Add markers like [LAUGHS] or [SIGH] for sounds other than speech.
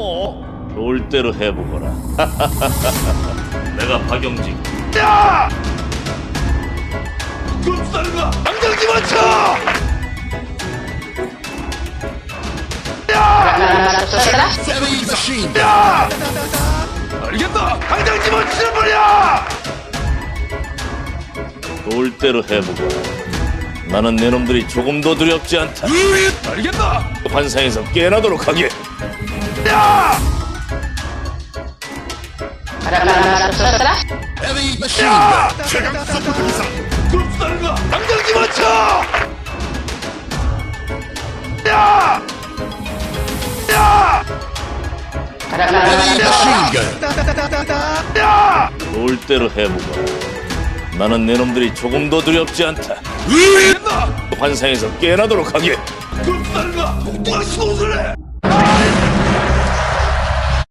어? 좋을 대로 해보거라. [LAUGHS] 내가 박영직. 야! 굿살가 당장 집어쳐! 야! 야! 알겠다! 당장 집어치워버려! 좋을 대로 해보거라. 나는 내 놈들이 조금도 두렵지 않다. 알겠다! 환상에서 깨어나도록 하게. 야! 야! 최강 서포트 기사 굿살가 당장! 야! 야! 야! 좋을 대로 해보거라. 나는 내 놈들이 조금도 두렵지 않다. 환상에서 깨어나도록 하게. 굿살가 복도가 시도를 해!